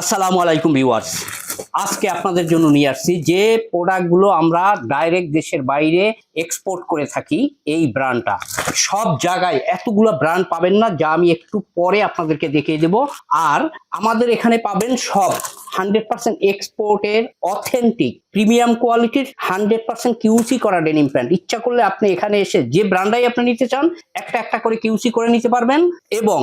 আসসালামু আলাইকুম ভিউয়ার্স। আজকে আপনাদের জন্য নিয়ে আসছি যে প্রোডাক্টগুলো আমরা ডাইরেক্ট দেশের বাইরে এক্সপোর্ট করে থাকি এই ব্র্যান্ডটা। সব জায়গায় এতগুলো ব্র্যান্ড পাবেন না, যা আমি একটু পরে আপনাদেরকে দেখিয়ে দেব। আর আমাদের এখানে পাবেন সব। হান্ড্রেড পার্সেন্ট এক্সপোর্টের অথেন্টিক প্রিমিয়াম কোয়ালিটির হান্ড্রেড পার্সেন্ট কিউসি করা ডেনিম প্যান্ট। ইচ্ছা করলে আপনি এখানে এসে যে ব্র্যান্ডাই আপনি নিতে চান, একটা একটা করে কিউসি করে নিতে পারবেন এবং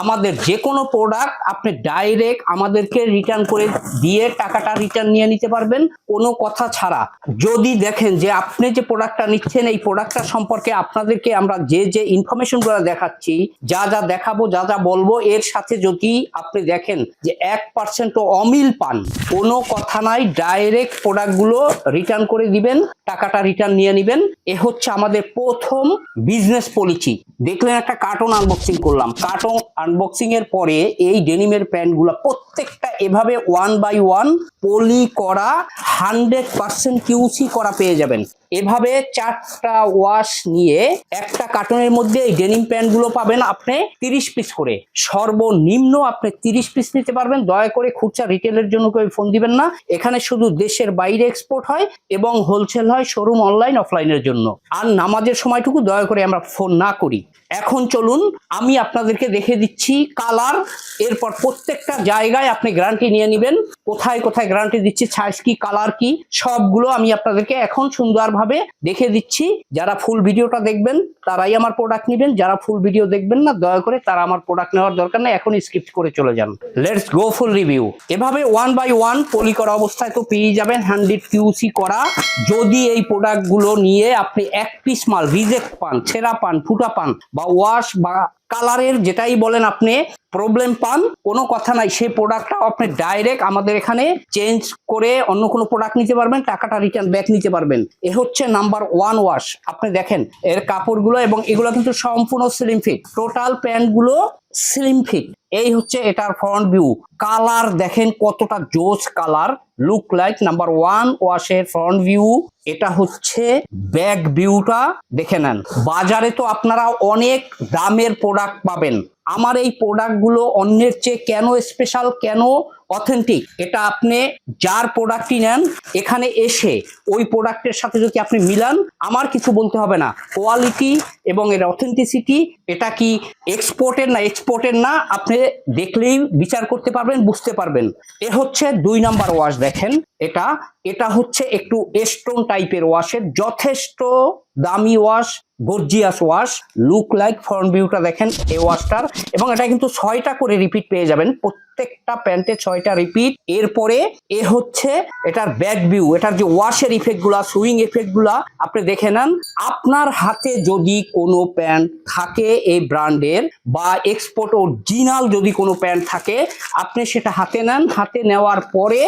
আমাদের যে কোনো প্রোডাক্ট আপনি ডাইরেক্ট আমাদেরকে রিটার্ন করে দিয়ে টাকাটা রিটার্ন নিয়ে নিতে পারবেন। কোনো কথা ছাড়া। যদি দেখেন যে আপনি যে প্রোডাক্টটা নিচ্ছেন, এই প্রোডাক্টটা সম্পর্কে আপনাদেরকে আমরা যে যে ইনফরমেশনগুলো দেখাচ্ছি, যা যা দেখাবো, যা যা বলব, এর সাথে যদি আপনি দেখেন যে এক পার্সেন্টও অমিল পান, কোনো কথা নাই, ডাইরেক্ট প্রোডাক্টগুলো রিটার্ন করে দিবেন, টাকাটা রিটার্ন নিয়ে নেবেন। এ হচ্ছে আমাদের প্রথম বিজনেস পলিসি দেখলেন একটা কার্টন আনবক্সিং করলাম। কার্টন আনবক্সিং এর পরে এই ডেনিমের প্যান্টগুলো প্রত্যেকটা এভাবে ওয়ান বাই ওয়ান পলি করা হান্ড্রেড পার্সেন্ট কিউসি করা পেয়ে যাবেন। এভাবে চারটা ওয়াশ নিয়ে একটা কার্টনের মধ্যে এই ডেনিম প্যান্টগুলো পাবেন আপনি তিরিশ পিস করে। সর্বনিম্ন আপনি তিরিশ পিস নিতে পারবেন। দয়া করে খুচরা রিটেলের জন্য কেউ ফোন দিবেন না। এখানে শুধু দেশের বাইরে এক্সপোর্ট হয় এবং হোলসেল হয় শোরুম অনলাইন অফলাইনের জন্য। আর নামাজের সময়টুকু দয়া করে আমরা ফোন না করি। এখন চলুন, আমি আপনাদেরকে দেখে দিচ্ছি কালার। এরপর প্রত্যেকটা জায়গায় আপনি গ্যারান্টি নিয়ে নেবেন। কোথায় কোথায় গ্যারান্টি দিচ্ছি সাইজ কি কালার কি, সবগুলো আমি আপনাদেরকে এখন সুন্দরভাবে দেখে দিচ্ছি। যারা ফুল ভিডিওটা দেখবেন, তারাই আমার প্রোডাক্ট নেবেন। যারা ফুল ভিডিও দেখবেন না, দয়া করে তারা আমার প্রোডাক্ট নেওয়ার দরকার নেই। এখন স্কিপ্ট করে চলে যান। লেটস গো ফুল রিভিউ এভাবে ওয়ান বাই ওয়ান পলি করা অবস্থায় তো পেয়ে যাবেন হান্ড্রেড কিউসি করা। যদি এই প্রোডাক্টগুলো নিয়ে আপনি এক পিস মাল রিজেক্ট পান, ছেঁড়া পান, ফুটা পান বা ওয়াশ বা কালারের যেটাই বলেন আপনি প্রবলেম পান, কোনো কথা নাই। সেই প্রোডাক্টটাও আপনি ডাইরেক্ট আমাদের এখানে চেঞ্জ করে অন্য কোনো প্রোডাক্ট নিতে পারবেন, টাকাটা রিটার্ন ব্যাক নিতে পারবেন। এ হচ্ছে নাম্বার ওয়ান ওয়াশ আপনি দেখেন, এর কাপড়গুলো এবং এগুলো কিন্তু সম্পূর্ণ সিলিম ফিট টোটাল প্যান্টগুলো সিলিম ফিট এই হচ্ছে এটার ফ্রন্ট ভিউ কালার দেখেন কতটা জোস colour look like number one ওয়াশের ফ্রন্ট ভিউ এটা হচ্ছে ব্যাক ভিউটা দেখে নেন। বাজারে তো আপনারা অনেক দামের প্রোডাক্ট পাবেন। আমার এই প্রোডাক্টগুলো অন্যের চেয়ে কেন স্পেশাল কেন অথেন্টিক এটা আপনি যার প্রোডাক্টই নেন, এখানে এসে ওই প্রোডাক্টের সাথে যদি আপনি মিলান, আমার কিছু বলতে হবে না। কোয়ালিটি এবং এর অথেন্টিসিটি এটা কি এক্সপোর্টের না এক্সপোর্টের না, আপনি দেখলেই বিচার করতে পারবেন, বুঝতে পারবেন। এ হচ্ছে দুই নাম্বার ওয়াশ দেখেন। এটা এটা হচ্ছে একটু স্টোন টাইপের ওয়াশের যথেষ্ট দামি wash gorgeous wash look like front ভিউটা দেখেন, এই ওয়াশটার এবং এটা কিন্তু ছয়টা করে রিপিট পেয়ে যাবেন প্রত্যেকটা প্যান্টে ছয়টা রিপিট এরপরে এ হচ্ছে এটার ব্যাক ভিউ এটার যে ওয়াশের ইফেক্টগুলা সুইং ইফেক্টগুলা, আপনি দেখে নেন। আপনার হাতে যদি কোনো প্যান্ট থাকে এই ব্র্যান্ডের বা এক্সপোর্ট অরিজিনাল যদি কোনো প্যান্ট থাকে, আপনি সেটা হাতে নেন। হাতে নেওয়ার পরে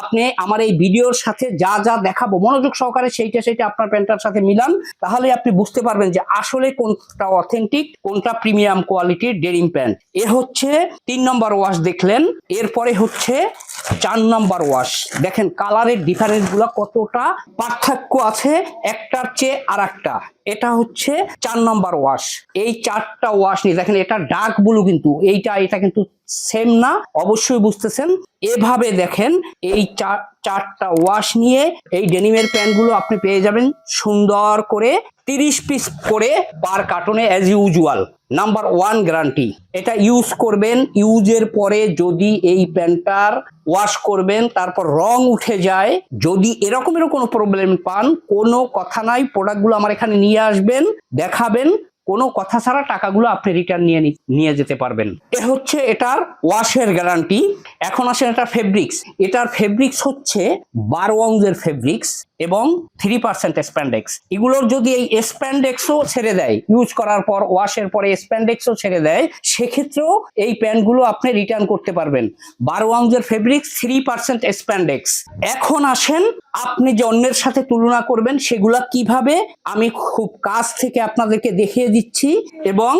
আপনি আমার এই ভিডিওর সাথে যা যা দেখাবো, মনোযোগ সহকারে সেইটা সেইটা আপনার প্যান্টটার সাথে মিলান। তাহলে আপনি বুঝতে পারবেন যে আসলে কোনটা অথেন্টিক কোনটা প্রিমিয়াম কোয়ালিটির ডেরিম প্যান্ট। এ হচ্ছে তিন নম্বর ওয়াশ দেখলেন। এরপরে হচ্ছে চার নাম্বার ওয়াশ দেখেন কালারের ডিফারেন্সগুলা কতটা পার্থক্য আছে একটার চেয়ে আর একটা এটা হচ্ছে চার নম্বর ওয়াশ এই চারটা ওয়াশ নিয়ে, দেখেন এটা ডার্ক ব্লু কিন্তু, এইটা, এটা কিন্তু সেম না, অবশ্যই বুঝতেছেন। এভাবে দেখেন এই চার, চারটা ওয়াশ নিয়ে এই ডেনিমের প্যান্টগুলো আপনি পেয়ে যাবেন সুন্দর করে তিরিশ পিস করে per কার্টনে as usual number one guarantee এটা ইউজ করবেন ইউজের পরে যদি এই প্যান্টটার ওয়াশ করবেন, তারপর রং উঠে যায়। যদি এরকমেরও কোনো প্রবলেম পান, কোনো কথা নাই প্রোডাক্টগুলো আমার এখানে নিয়ে আসবেন, দেখাবেন। কোনো কথা ছাড়া টাকাগুলো আপনি রিটার্ন নিয়ে নিয়ে যেতে পারবেন। এ হচ্ছে এটার ওয়াশের গ্যারান্টি এখন আসেন এটার ফেব্রিক্স এটার ফেব্রিক্স হচ্ছে বারো অংশের ফেব্রিক্স এবং থ্রি পার্সেন্ট স্প্যান্ডেক্স এগুলোর যদি এই স্প্যান্ডেক্সও ছেড়ে দেয় ইউজ করার পর, ওয়াশের পরে স্প্যান্ডেক্সও ছেড়ে দেয়, সেক্ষেত্রেও এই প্যান্টগুলো আপনি রিটার্ন করতে পারবেন। বারো অংশের ফেব্রিক্স থ্রি পার্সেন্ট স্প্যান্ডেক্স এখন আসেন, আপনি যে অন্যের সাথে তুলনা করবেন, সেগুলা কীভাবে? আমি খুব কাছ থেকে আপনাদেরকে দেখিয়ে দিচ্ছি। এবং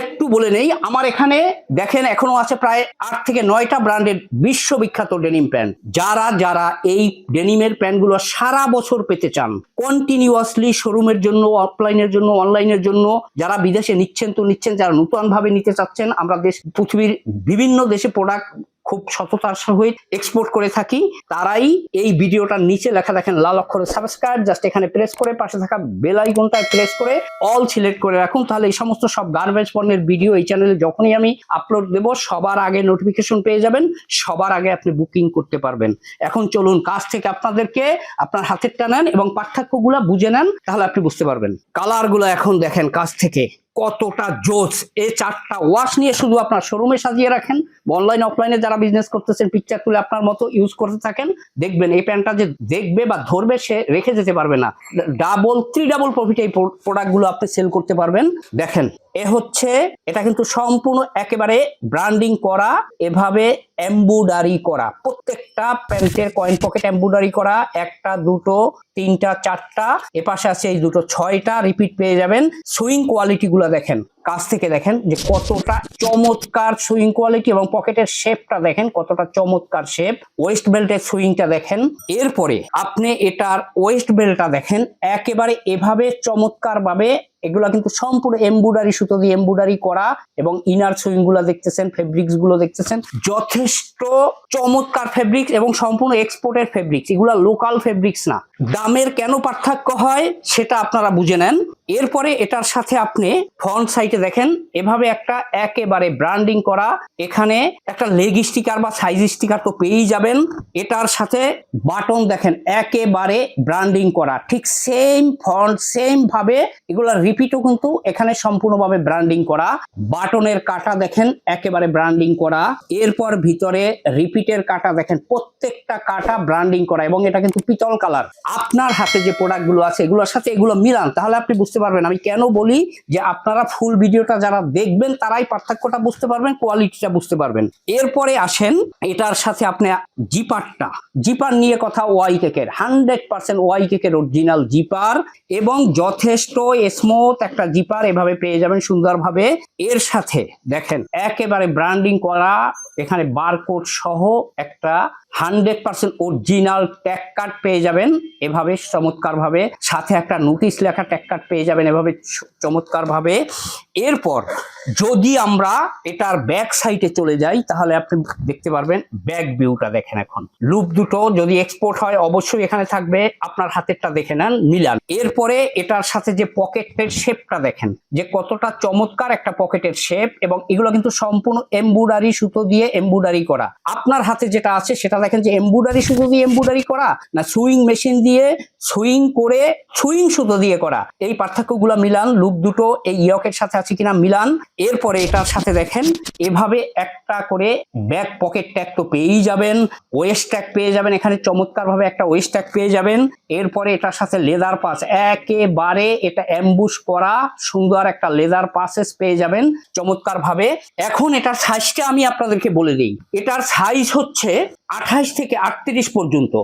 একটু বলে নেই, আমার এখানে দেখেন এখনও আছে প্রায় আট থেকে নয়টা ব্র্যান্ডের বিশ্ববিখ্যাত ডেনিম প্যান্ট। যারা যারা এই ডেনিমের প্যান্টগুলো সারা বছর পেতে চান কন্টিনিউয়াসলি শোরুমের জন্য অফলাইনের জন্য অনলাইনের জন্য, যারা বিদেশে নিচ্ছেন তো নিচ্ছেন, যারা নতুন ভাবে নিতে চাচ্ছেন, আমরা দেশ, পৃথিবীর বিভিন্ন দেশে প্রোডাক্ট খুব সততার সহিত এক্সপোর্ট করে থাকি। তারাই এই ভিডিওটার নিচে লেখা দেখেন, লাল অক্ষরে সাবস্ক্রাইব জাস্ট এখানে প্রেস করে পাশে থাকা বেল আইকনটায় প্রেস করে অল সিলেক্ট করে রাখুন। তাহলে এই সমস্ত সব গার্বেজ পণ্যের ভিডিও এই চ্যানেলে যখনই আমি আপলোড দেব, সবার আগে নোটিফিকেশন পেয়ে যাবেন, সবার আগে আপনি বুকিং করতে পারবেন। এখন চলুন কাজ থেকে আপনাদেরকে আপনার হাতেরটা নেন এবং পার্থক্যগুলো বুঝে নেন, তাহলে আপনি বুঝতে পারবেন। কালারগুলো এখন দেখেন কাজ থেকে কতটা জোস। এ চারটা ওয়াশ নিয়ে শুধু আপনার শোরুমে সাজিয়ে রাখেন অনলাইন অফলাইনে যারা বিজনেস করতেছেন পিকচার তুলে আপনার মতো ইউজ করতে থাকেন, দেখবেন এই প্যান্টটা যে দেখবে বা ধরবে, সে রেখে যেতে পারবে না। ডাবল থ্রি ডাবল প্রফিট এই প্রোডাক্টগুলো আপনি সেল করতে পারবেন। দেখেন, এ হচ্ছে, এটা কিন্তু সম্পূর্ণ একেবারে ব্র্যান্ডিং করা, এভাবে এম্বুডারি করা। প্রত্যেকটা প্যান্টের কয়েন পকেট এম্বুডারি করা, একটা, দুটো, তিনটা, চারটা, এপাশে আছে এই দুটো, ছয়টা রিপিট পেয়ে যাবেন। সুইং কোয়ালিটি গুলো দেখেন। কাছ থেকে দেখেন যে কতটা চমৎকার সুইং কোয়ালিটি এবং পকেটের শেপটা দেখেন, কতটা চমৎকার শেপ। ওয়েস্ট বেল্টের সুইংটা দেখেন। এরপরে আপনি এটার ওয়েস্ট বেল্টটা দেখেন, একেবারে এভাবে চমৎকার ভাবে এগুলা কিন্তু সম্পূর্ণ এমব্রয়ডারি সুতো দিয়ে এমব্রয়ডারি করা এবং ইনার সুইংগুলো দেখতেছেন ফেব্রিক্সগুলো দেখতেছেন। যথেষ্ট চমৎকার ফেব্রিক্স এবং সম্পূর্ণ এক্সপোর্টের ফেব্রিক্স এগুলা লোকাল ফেব্রিক্স না। দামের কেন পার্থক্য হয় সেটা আপনারা বুঝে নেন। এরপরে এটার সাথে আপনি ফ্রন্ট সাইডে দেখেন, এভাবে একটা একেবারে ব্র্যান্ডিং করা। এখানে একটা লেগ স্টিকার বা সাইজ স্টিকার তো পেয়েই যাবেন। এটার সাথে বাটন দেখেন, একেবারে ব্র্যান্ডিং করা। ঠিক সেম ফ্রন্ট সেম ভাবে এগুলা রিপিটও কিন্তু এখানে সম্পূর্ণভাবে ব্র্যান্ডিং করা। বাটনের কাটা দেখেন, একেবারে ব্র্যান্ডিং করা। এরপর ভিতরে রিপিটের কাটা দেখেন, প্রত্যেকটা কাটা ব্র্যান্ডিং করা এবং এটা কিন্তু পিতল কালার। আপনার হাতে যে প্রোডাক্টগুলো আছে, এগুলোর সাথে এগুলো মিলান, তাহলে আপনি বুঝতে পারবেন। আমি কেন বলি যে আপনারা ফুল ভিডিওটা যারা দেখবেন, তারাই পার্থক্যটা বুঝতে পারবেন কোয়ালিটিটা বুঝতে পারবেন। এরপরে আসেন, এটার সাথে আপনি জিপারটা, জিপার নিয়ে কথা ওয়াই কেকের। হান্ড্রেড পার্সেন্ট ওয়াই কেকের অরিজিনাল জিপার এবং যথেষ্ট স্মুথ একটা জিপার এভাবে পেয়ে যাবেন সুন্দরভাবে। এর সাথে দেখেন, একেবারে ব্র্যান্ডিং করা, এখানে বারকোড সহ একটা hundred percent original tag card পেয়ে যাবেন। এভাবে চমৎকারভাবে, সাথে একটা নোটিশ লেখা ট্যাক কার্ড পেয়ে যাবেন এভাবে চমৎকার ভাবে এরপর যদি আমরা এটার ব্যাক সাইডে চলে যাই, তাহলে আপনি দেখতে পারবেন ব্যাক ভিউটা দেখেন এখন। লুপ দুটো যদি এক্সপোর্ট হয়, অবশ্যই এখানে থাকবে। আপনার হাতেরটা দেখে নেন, মিলান। এরপরে এটার সাথে যে পকেটের শেপটা দেখেন, যে কতটা চমৎকার একটা পকেটের শেপ এবং এগুলো কিন্তু সম্পূর্ণ এমব্রয়ডারি সুতো দিয়ে এমব্রয়ডারি করা। আপনার হাতে যেটা আছে, সেটা দেখেন যে এমব্রয়ডারি সুতো দিয়ে এমব্রয়ডারি করা, না সুইং মেশিন দিয়ে সুইং করে সুইং সুতো দিয়ে করা। এই পার্থক্যগুলো মিলান। লুপ দুটো এই ইয়কের সাথে আছে কিনা মিলান। এরপরে এটার সাথে দেখেন, এভাবে একটা করে ব্যাক পকেট ট্যাগ তো পেয়েই যাবেন ওয়েস্ট ট্যাগ পেয়ে যাবেন, এখানে চমৎকার ভাবে একটা ওয়েস্ট ট্যাগ পেয়ে যাবেন। এরপরে এটার সাথে লেদার পাস একেবারে এটা অ্যাম্বুশ করা সুন্দর একটা লেদার পাসেস পেয়ে যাবেন চমৎকার ভাবে এখন এটার সাইজটা আমি আপনাদেরকে বলে দিই। এটার সাইজ হচ্ছে আঠাইশ থেকে আটত্রিশ পর্যন্ত।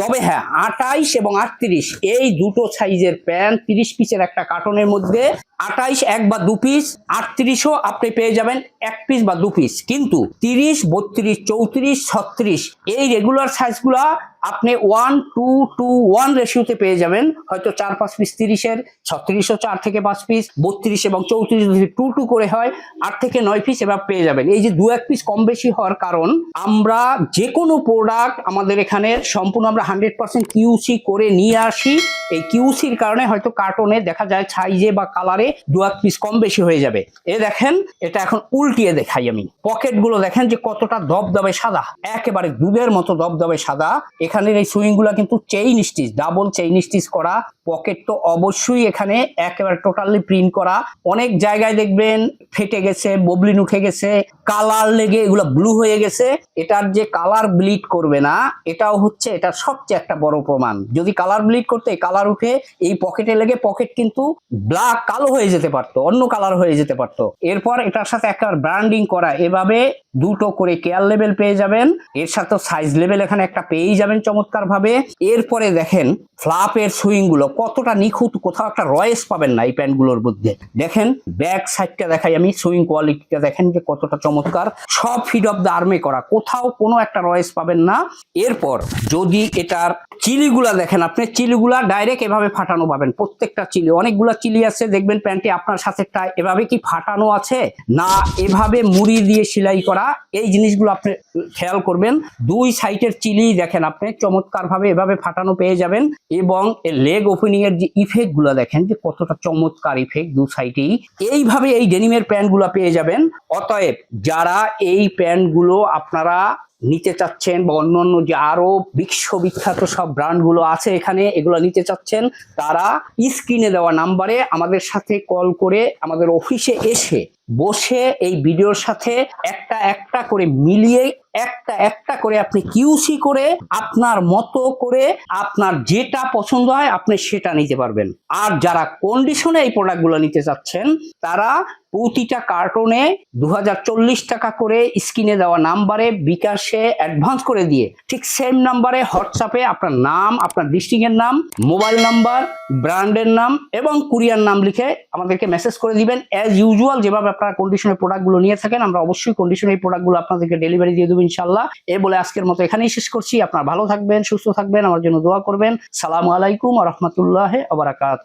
তবে হ্যাঁ আঠাইশ এবং আটত্রিশ, এই দুটো সাইজের প্যান্ট, তিরিশ পিসের একটা কার্টনের মধ্যে আঠাইশ এক বা দু পিস, আটত্রিশও আপনি পেয়ে যাবেন এক পিস বা দু পিস। কিন্তু তিরিশ, বত্রিশ, চৌত্রিশ, ছত্রিশ, এই রেগুলার সাইজগুলা আপনি ওয়ান টু টু ওয়ান রেশিওতে পেয়ে যাবেন। হয়তো চার, পাঁচ পিস তিরিশের ছত্রিশও চার থেকে পাঁচ পিস বত্রিশ এবং চৌত্রিশ যদি টু টু করে হয়, আট থেকে নয় পিস এবার পেয়ে যাবেন। এই যে দু এক পিস কম বেশি হওয়ার কারণ, আমরা যে কোনো প্রোডাক্ট আমাদের এখানে সম্পূর্ণ আমরা হান্ড্রেড পার্সেন্ট কিউসি করে নিয়ে আসি। এই কিউসির কারণে হয়তো কার্টনে দেখা যায় সাইজে বা কালারে দু এক পিস কম বেশি হয়ে যাবে। এ দেখেন, এটা এখন উল্টিয়ে দেখাই আমি। পকেটগুলো দেখেন যে কতটা দবদবে সাদা। একেবারে দুধের মতো দবদবে সাদা। এখানের এই সুইংগুলা কিন্তু chain stitch double chain stitch করা। পকেট তো অবশ্যই এখানে একেবারে টোটালি প্রিন্ট করা। অনেক জায়গায় দেখবেন ফেটে গেছে, ববলিন উঠে গেছে কালার লেগে এগুলো ব্লু হয়ে গেছে। এটার যে কালার ব্লিড করবে না, এটাও হচ্ছে এটার সবচেয়ে একটা বড় প্রমাণ। যদি কালার ব্লিড করতে কালার উঠে, এই পকেটে লেগে পকেট কিন্তু ব্ল্যাক কালো হয়ে যেতে পারতো, অন্য কালার হয়ে যেতে পারতো। এরপর এটার সাথে একটা ব্র্যান্ডিং করা। এভাবে দুটো করে কেয়ার লেভেল পেয়ে যাবেন। এর সাথে সাইজ লেভেল এখানে একটা পেয়েই যাবেন। চমৎকার ভাবে এরপরে দেখেন, ফ্লাপের সুইংগুলো কতটা নিখুঁত, কোথাও একটা রয়েস পাবেন না এই প্যান্টগুলোর মধ্যে। দেখেন, ব্যাক সাইডটা দেখাই আমি, সুইং কোয়ালিটিটা দেখেন যে কতটা চমৎকার। সব ফিড অফ দ্য আর্মে করা, কোথাও কোনো একটা রয়েস পাবেন না। এরপর যদি এটার চিলিগুলা দেখেন আপনি, চিলিগুলা ডাইরেক্ট এভাবে ফাটানো পাবেন। প্রত্যেকটা চিলি, অনেকগুলা চিলি আছে, দেখবেন প্যান্টে আপনার সাথেটা এভাবে কি ফাটানো আছে? না, এভাবে মুড়ি দিয়ে সেলাই করা, এই জিনিসগুলো আপনি খেয়াল করবেন। দুই সাইডের চিলি দেখেন আপনি চমৎকার ভাবে এভাবে ফাটানো পেয়ে যাবেন এবং লেগ ওপেনিং এর যে ইফেক্টগুলো দেখেন যে কতটা চমৎকার ইফেক্ট দু সাইডেই এইভাবে এই ডেনিমের প্যান্টগুলো পেয়ে যাবেন। অতএব যারা এই প্যান্টগুলো আপনারা নিতে চাচ্ছেন বা অন্যান্য যে আরও বিশ্ববিখ্যাত সব ব্র্যান্ডগুলো আছে এখানে এগুলো নিতে চাচ্ছেন, তারা স্ক্রিনে দেওয়া নাম্বারে আমাদের সাথে কল করে আমাদের অফিসে এসে বসে এই ভিডিওর সাথে একটা একটা করে মিলিয়ে একটা একটা করে আপনি কিউসি করে আপনার মতো করে আপনার যেটা পছন্দ হয় আপনি সেটা নিতে পারবেন। আর যারা কন্ডিশনে এই প্রোডাক্টগুলো নিতে চাচ্ছেন, তারা প্রতিটা কার্টনে দু টাকা করে স্ক্রিনে দেওয়া নাম্বারে বিকাশে অ্যাডভান্স করে দিয়ে ঠিক সেম নাম্বারে হোয়াটসঅ্যাপে আপনার নাম, আপনার ডিস্ট্রিক্টের নাম মোবাইল নাম্বার ব্র্যান্ডের নাম এবং কুরিয়ার নাম লিখে আমাদেরকে মেসেজ করে দিবেন। অ্যাজ ইউজুয়াল যেভাবে আপনারা কন্ডিশনের প্রোডাক্টগুলো নিয়ে থাকেন, আমরা অবশ্যই কন্ডিশনের এই প্রোডাক্টগুলো আপনাদেরকে ডেলিভারি দিয়ে দেবো। ইনশাল্লাহ এ বলে আজকের মতো এখানেই শেষ করছি। আপনারা ভালো থাকবেন, সুস্থ থাকবেন, আমার জন্য দোয়া করবেন। সালাম আলাইকুম রহমতুল্লাহ আবরাকাত